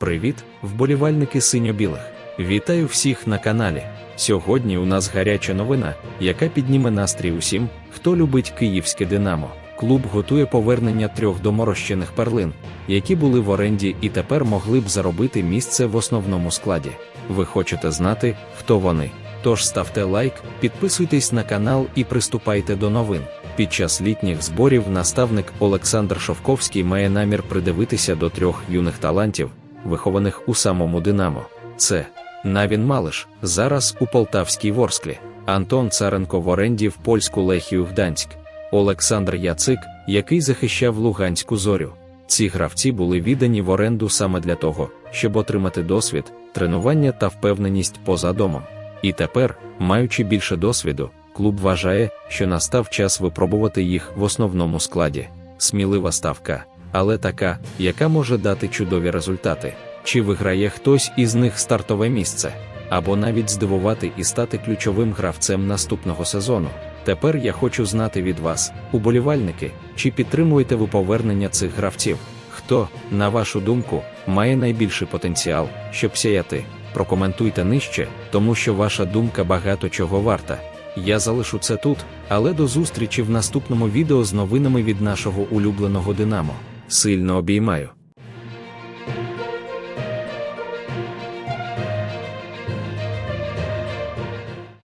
Привіт, вболівальники синьо-білих! Вітаю всіх на каналі. Сьогодні у нас гаряча новина, яка підніме настрій усім, хто любить київське Динамо. Клуб готує повернення трьох доморощених перлин, які були в оренді і тепер могли б заробити місце в основному складі. Ви хочете знати, хто вони? Тож ставте лайк, підписуйтесь на канал і приступайте до новин. Під час літніх зборів наставник Олександр Шовковський має намір придивитися до трьох юних талантів, вихованих у самому Динамо. Це Навін Малиш, зараз у Полтавській Ворсклі, Антон Царенко в оренді в польську Лехію Гданськ, Олександр Яцик, який захищав Луганську зорю. Ці гравці були віддані в оренду саме для того, щоб отримати досвід, тренування та впевненість поза домом. І тепер, маючи більше досвіду, клуб вважає, що настав час випробувати їх в основному складі. Смілива ставка, але така, яка може дати чудові результати. Чи виграє хтось із них стартове місце, або навіть здивувати і стати ключовим гравцем наступного сезону. Тепер я хочу знати від вас, уболівальники, чи підтримуєте ви повернення цих гравців? Хто, на вашу думку, має найбільший потенціал, щоб сяяти? Прокоментуйте нижче, тому що ваша думка багато чого варта. Я залишу це тут, але до зустрічі в наступному відео з новинами від нашого улюбленого Динамо. Сильно обіймаю.